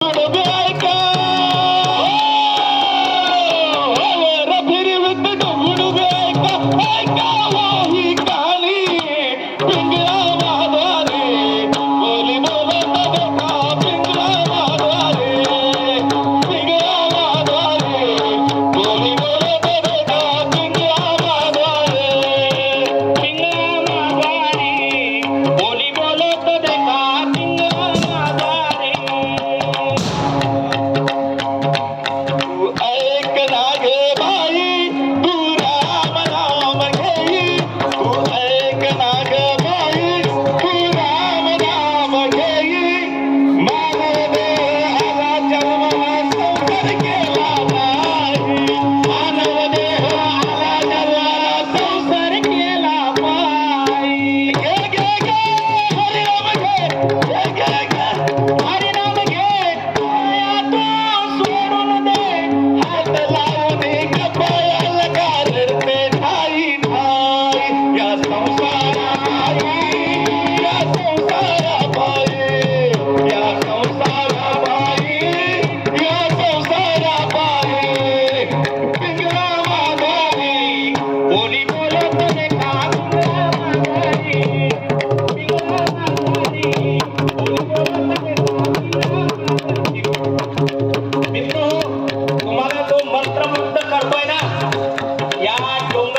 Oh,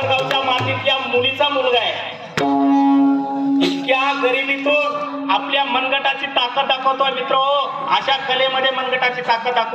गावच्या मातीतल्या मुलीचा मुलगा आहे. इतक्या गरिबीतून आपल्या मनगटाची ताकद दाखवतोय मित्र हो. अशा कलेमध्ये मनगटाची ताकद दाखव